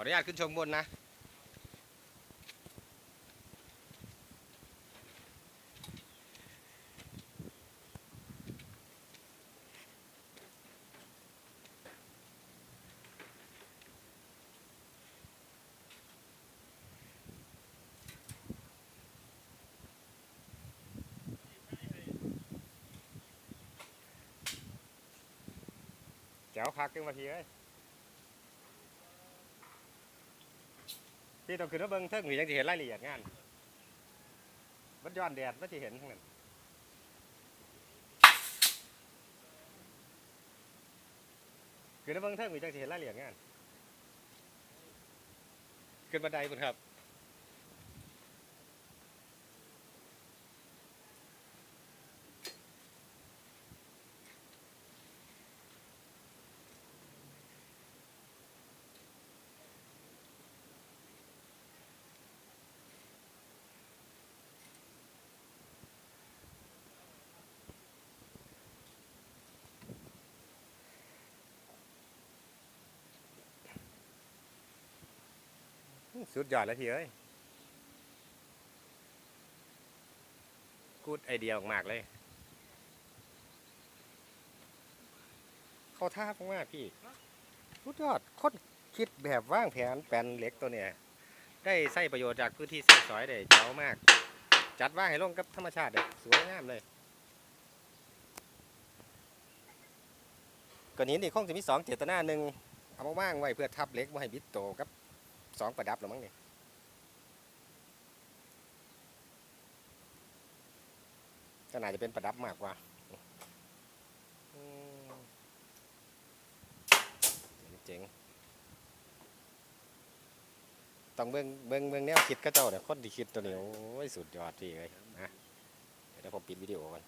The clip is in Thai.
ออนุญาตขึ้นชมบนนะแจ๋วคักขึ้นมา ที่ต้องขึ้นมาเบิ้งเทิงหรือยังจะเห็นรายละเอียดงานมันย้อนแดดมันจะเห็นทั้งนั้นขึ้นมาเบิ้งเทิงหรือยังจะเห็นรายละเอียดงานขึ้นบันไดคุณครับ สุดยอดแล้วทีเอ้ยกูดไอเดียมากเลย เขาท่ามากๆพี่ สุดยอดคนคิดแบบว่างแผนแปนเหล็กตัวเนี้ยได้ใช้ประโยชน์จากพื้นที่เส้สอยได้เจ้ามาก จัดว่างให้ลงกับธรรมชาติเด้สวยงามเลยก่อนนี้นี่คงจะมีสองเจตนาหนึ่งเอามาว่างไว้เพื่อทับเหล็กไม่ให้บิดโตกับ สองประดับหรือมั้งเนี่ยก็น่าจะเป็นประดับมากกว่าเจ๋งต้องเบิ่งเบิ่งเบิ่งแนวคิดก็เจ้าเนี่ยคนที่คิดตัวนี้โอ้ยสุดยอดพี่เลยนะเดี๋ยวผมปิดวิดีโอก่อน